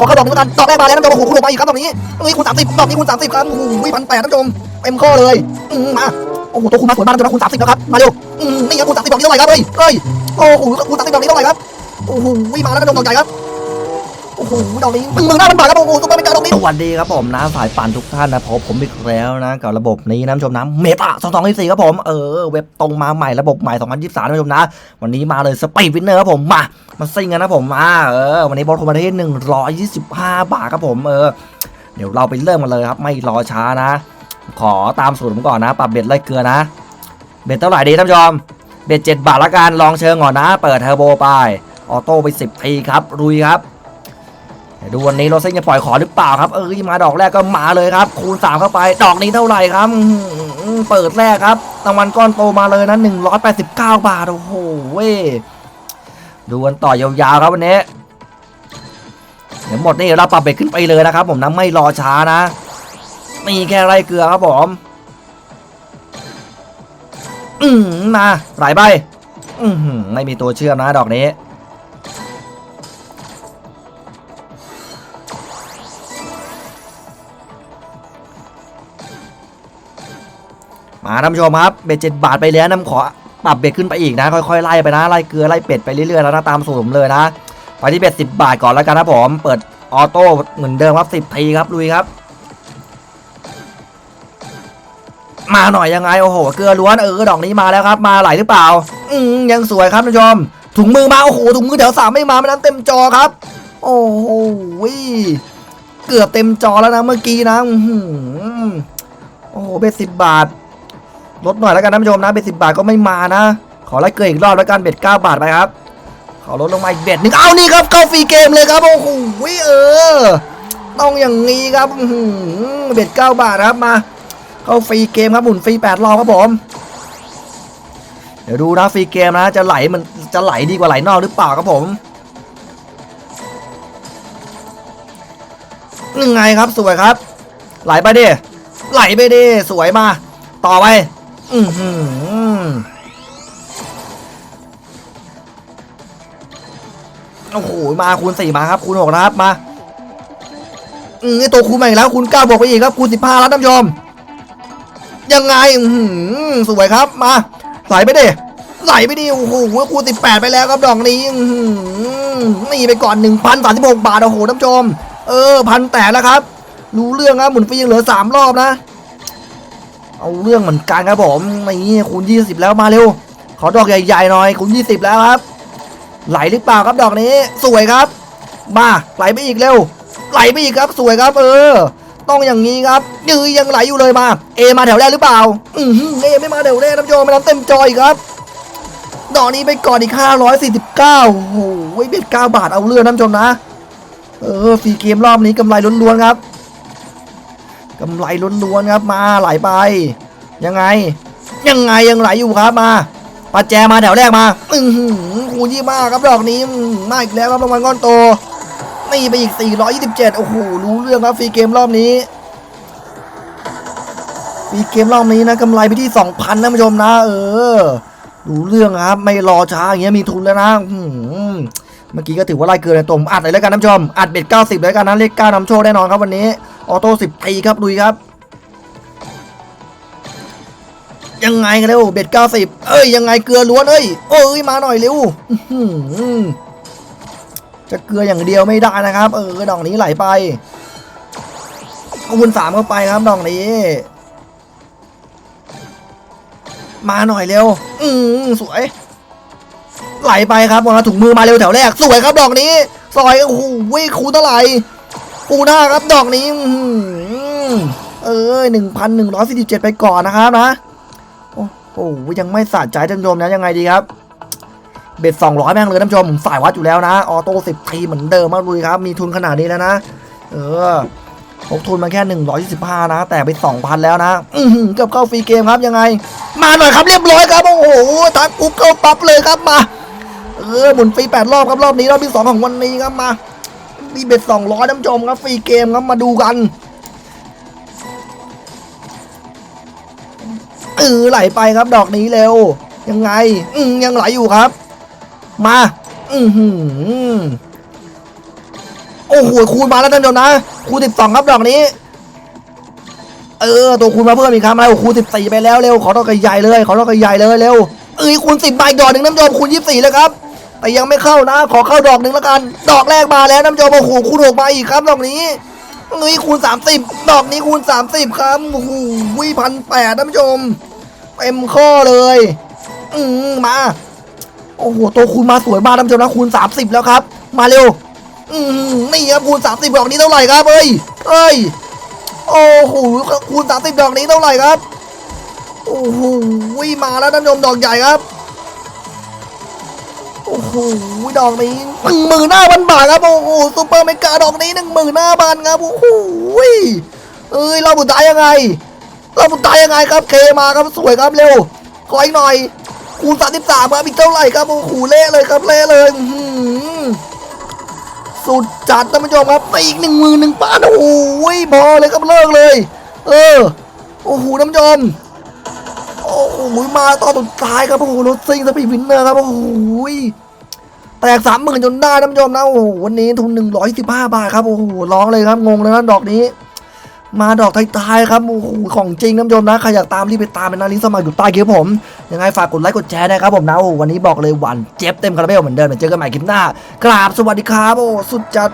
ขอเข้าดอกนึงแล้วกันดอกแรกมาแล้วน้ำจมโอ้โหคุณลงไปอีกครับดอกนี้เอ้ยคูณสามสิบดอกนี้คูณสามสิบครับโอ้โหพันแปดน้ำจมเต็มข้อเลยอืมมาโอ้โหตัวคุณมาสวยมากน้ำจมคูณสามสิบแล้วครับมาเร็วอืมนี่ครับคูณสามสิบดอกนี้เท่าไหร่ครับเฮ้ยเฮ้ยโอ้โหคูณสามสิบดอกนี้เท่าไหร่ครับโอ้โหมาแล้วน้ำจมดอกใหญ่ครับ โอ้โหดอกนี้หนึ่งหมื่นห้าพันบาทครับโอ้โหซุปเปอร์เมกาดอกนี้สวัสดีครับผมนะสายปั่นทุกท่านนะพบผมอีกแล้วนะกับระบบนี้นะชมนะเมตาสองสองสี่ครับผมเออเว็บตรงมาใหม่ระบบใหม่2023นะผู้ชมนะ วันนี้มาเลยสปีดวินเนอร์ครับผมมามาซิ่งกันนะผมมาเออวันนี้บอลโทรมาที่125บาทครับผมเออเดี๋ยวเราไปเริ่มกันเลยครับ ไม่รอช้านะ ขอตามสูตรผมก่อนนะ ปรับเบ็ดไล่เกลือนะ เบ็ดเท่าไหร่ดีท่านผู้ชมเบ็ด7บาทละกันลองเชิงก่อนนะ เปิดเทอร์โบไปออโต้ไป10ทีครับรุยครับ ดูวันนี้โรซิ่งจะปล่อยขอหรือเปล่าครับ เออมาดอกแรกก็มาเลยครับ คูณ 3 เข้าไป ดอกนี้เท่าไหร่ครับ เปิดแรกครับรางวัลก้อนโตมาเลยนะ189 บาท โอ้โหเว้ดูกันต่อยาวๆครับวันนี้ เดี๋ยวหมดนี่เราปรับเบ็ดขึ้นไปเลยนะครับ ผมนะไม่รอช้านะมีแค่ไรเกลือครับผม อืมมาไหลไปอือหือไม่มีตัวเชื่อมนะดอกนี้ มาท่านผู้ชมครับเบ็ดเจ็ดบาทไปแล้วน้ำขอปรับเบ็ดขึ้นไปอีกนะ ค่อยๆไล่ไปนะไล่เกลือไล่เป็ดไปเรื่อยๆแล้วนะตามสูตรผมเลยนะไปที่เบ็ดสิบบาทก่อนแล้วกันนะผมเปิดออโต้เหมือนเดิมครับสิบทีครับลุยครับ มาหน่อยยังไงโอ้โหเกลือล้วนเออดอกนี้มาแล้วครับ มาไหลหรือเปล่า อืมยังสวยครับท่านผู้ชมถุงมือมาโอ้โหถุงมือแถวสามไม่มาไม่นั้นเต็มจอครับ โอ้โหเกือบเต็มจอแล้วนะเมื่อกี้นะโอ้โหเบ็ดสิบบาท ลดหน่อยแล้วกันท่านผู้ชมนะเบ็ดสิบาทก็ไม่มานะ ขอไล่เกลืออีกรอบแล้วกันเบ็ดเก้าบาทไปครับขอลดลงมาอีกเบ็ดหนึ่งเอานี่ครับเข้าฟรีเกมเลยครับโอ้โหเออต้องอย่างนี้ครับเบ็ดเก้าบาทครับมา เข้าฟรีเกมครับหมุนฟรีแปดรอบครับผมเดี๋ยวดูนะฟรีเกมนะจะไหลมันจะไหลดีกว่าไหลนอกหรือเปล่าครับผมยังไงครับสวยครับ ไหลไปดิไหลไปดิสวยมา ต่อไป อือหือโอ้โห มาคูณสี่มาครับคูณหกนะครับมาอือตัวคูณมาอีกแล้วคูณเก้าบวกไปอีกครับคูณสิบห้าแล้วท่านผู้ชมยังไงอือหือสวยครับมาไหลไปดิไหลไปดิโอ้โหคูณสิบแปดไปแล้วครับดอกนี้อือหือนี่ไปก่อนหนึ่งพันสามสิบหกบาทโอ้โหท่านผู้ชม เออพันแตกแล้วครับ รู้เรื่องครับหมุนฟรียังเหลือสามรอบนะ เอาเรื่องเหมือนกันครับผมนี่คูณ20 แล้วมาเร็ว ขอดอกใหญ่ๆหน่อยคูณ20 แล้วครับ ไหลหรือเปล่าครับดอกนี้ สวยครับ มาไหลไปอีกเร็ว ไหลไปอีกครับสวยครับ เออ ต้องอย่างนี้ครับยือยังไหลอยู่เลยมา เอมาแถวแรกหรือเปล่า อือหือเอไม่มาแถวแรกนผู้ชมไม่ทำเต็มจอยครับดอกนี้ไปก่อนอีก 549 โอ้โหเบ็ด9บาทเอาเรื่องนผู้ชมนะ เออฟรีเกมรอบนี้กำไรล้วนๆครับ กำไรล้วนๆครับมาไหลไป ยังไง ยังไงยังไหลอยู่ครับมาปัจแจมาแถวแรกมาอือหือคูณยี่มากครับดอกนี้มาอีกแล้วครับรางวัลก้อนโตนี่ไปอีก 427 โอ้โห รู้เรื่องครับฟรีเกมรอบนี้ฟรีเกมรอบนี้นะกำไรไปที่ 2,000นะผู้ชมนะ เออ รู้เรื่องครับ ไม่รอช้าอย่างเงี้ยมีทุนแล้วนะเมื่อกี้ก็ถือว่าไล่เกินในตัวผมอัดเลยแล้วกันท่านผู้ชม อัดเบ็ด90เลยแล้วกันนะเลข9นำโชคแน่นอนครับวันนี้ ออโต้สิบทีครับลุยครับ ยังไงกันเร็วเบ็ดเก้าสิบเอ้ยยังไงเกลือล้วนเอ้ยเอ้ยมาหน่อยเร็วจะเกลืออย่างเดียวไม่ได้นะครับ เออดอกนี้ไหลไปคูณสามเข้าไปครับดอกนี้ มาหน่อยเร็ว อืมสวย ไหลไปครับมาถุงมือมาเร็วแถวแรก สวยครับดอกนี้ซอยโอ้โหคูณเท่าไหร่ ปูหน้าครับดอกนี้อื้ออเอ้ยหนึ่งพันหนึ่งร้อยสี่สิบเจ็ดไปก่อนนะครับนะ โอ้โหยังไม่สะใจท่านผู้ชมนะยังไงดีครับ เบ็ดสองร้อยแม่งเลยท่านผู้ชมผมสายวัดอยู่แล้วนะ ออโต้สิบทีเหมือนเดิมมากเลยครับ มีทุนขนาดนี้แล้วนะ เออพกทุนมาแค่หนึ่งร้อยยี่สิบห้านะ แต่ไปสองพันแล้วนะ อืเกือบเข้าฟรีเกมครับยังไง มาหน่อยครับเรียบร้อยครับ โอ้โหทักปุ๊บเข้าปั๊บเลยครับมา เออหมุนฟรีแปดรอบครับรอบนี้รอบที่สองของวันนี้ครับมา มีเบ็ดสองร้อยน้ำชมครับฟรีเกมครับมาดูกันเออไหลไปครับดอกนี้เร็ว ยังไง อืยังไหลอยู่ครับ มา อือหือโอ้โหคูณมาแล้วท่านผู้ชมนะคูณสิบสองครับดอกนี้ เออ ตัวคูณมาเพิ่มอีกครับแล้วคูณสิบสี่ไปแล้วเร็วขอดอกใหญ่เลย ขอดอกใหญ่เลยเร็วเอ้ยคูณสิบใบดอกหนึ่งน้ำยมคูณยี่สิบสี่เลยครับ แต่ยังไม่เข้านะ ขอเข้าดอกหนึ่งแล้วกัน ดอกแรกมาแล้วน้ำยอมโอ้โหคูณหกมาอีกครับดอกนี้เอ้ยคูณสามสิบดอกนี้คูณสามสิบครับโอ้โหวิพันแปดท่านผู้ชมเต็มข้อเลย อืมมา โอ้โหตัวคูณมาสวยมากท่านผู้ชมนะคูณสามสิบแล้วครับ มาเร็ว อืมนี่ครับคูณสามสิบดอกนี้เท่าไหร่ครับเอ้ยเอ้ยโอ้โหคูณสามสิบดอกนี้เท่าไหร่ครับโอ้โหมาแล้วท่านผู้ชมดอกใหญ่ครับ โอ้โหดอกนี้หนึ่งหมื่นห้าพันบาทครับโอ้โหซูเปอร์เมกาดอกนี้หนึ่งหมื่นห้าพันครับโอ้โหเอ้ยเราบุตายยังไงเราบุตายยังไงครับเคมาครับสวยครับเร็วขออีกหน่อยคูณสามสิบสามครับอีกเท่าไหร่ครับโอ้โหเละเลยครับเละเลยหือสุดจัดท่านผู้ชมครับไปอีกหนึ่งหมื่นหนึ่งพันโอ้โหพอเลยครับเลิกเลย เออโอ้โหท่านผู้ชมโอ้โหมาตอนสุดท้ายครับโอ้โหรถซิงสปีดวินเนอร์ครับโอ้โหแตกสามหมื่นจนได้ท่านผู้ชมนะโอ้โหวันนี้ทุนหนึ่งร้อยสิบห้าบาทครับโอ้โหร้องเลยครับงงเลยนะดอกนี้ มาดอกท้ายๆครับโอ้โหของจริงท่านผู้ชมนะใครอยากตามรีบไปตามเป็นนาลิสมัครอยู่ใต้คลิปผมยังไงฝากกดไลค์กดแชร์นะครับผมนะโอ้โหวันนี้บอกเลยหวานเจ็บเต็มคาราเบลเหมือนเดิมเดี๋ยวเจอกันใหม่คลิปหน้ากราบสวัสดีครับโอ้สุดจัด